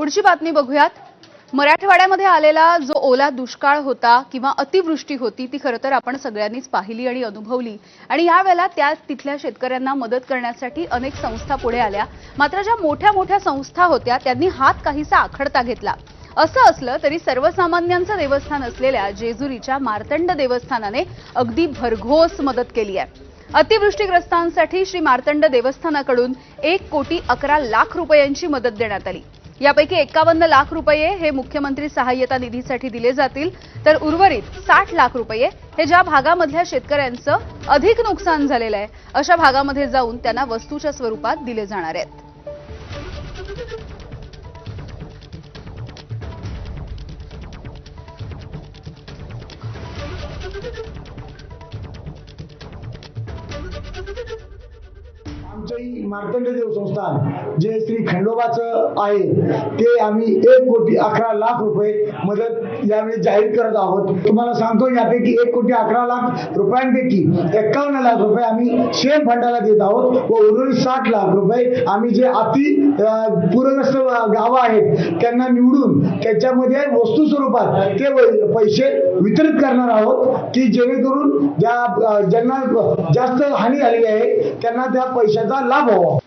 पुढची बातमी बघूयात. मराठवाड्यामध्ये आलेला जो ओला दुष्काळ होता किंवा अतिवृष्टी होती ती खरं तर आपण सगळ्यांनीच पाहिली आणि अनुभवली. आणि यावेळेला त्या तिथल्या शेतकऱ्यांना मदत करण्यासाठी अनेक संस्था पुढे आल्या. मात्र ज्या मोठ्या मोठ्या संस्था होत्या त्यांनी हात काहीसा आखडता घेतला. असं असलं तरी सर्वसामान्यांचं देवस्थान असलेल्या जेजुरीच्या मार्तंड देवस्थानाने अगदी भरघोस मदत केली आहे. अतिवृष्टीग्रस्तांसाठी श्री मार्तंड देवस्थानाकडून एक कोटी अकरा लाख रुपयांची मदत देण्यात आली. यापैकी एकावन्न लाख रुपये हे मुख्यमंत्री सहाय्यता निधीसाठी दिले जातील. तर उर्वरित साठ लाख रुपये हे ज्या भागामधल्या शेतकऱ्यांचं अधिक नुकसान झालेलं आहे अशा भागामध्ये जाऊन त्यांना वस्तूच्या स्वरूपात दिले जाणार आहेत. आमचं मार्तंड देव संस्थान जे श्री खंडोबाचं आहे ते आम्ही एक कोटी अकरा लाख रुपये मदत यावेळी जाहीर करत आहोत. तुम्हाला सांगतो यापैकी एक कोटी अकरा लाख रुपयांपैकी एक्कावन्न लाख रुपये आम्ही शेम फंडाला देत आहोत व उर्वरित साठ लाख रुपये आम्ही जे अति पूरग्रस्त गावं आहेत त्यांना निवडून त्याच्यामध्ये वस्तू स्वरूपात ते पैसे वितरित करणार आहोत की जेणेकरून ज्या ज्यांना जास्त हानी झालेली आहे त्यांना त्या पैशाचा love all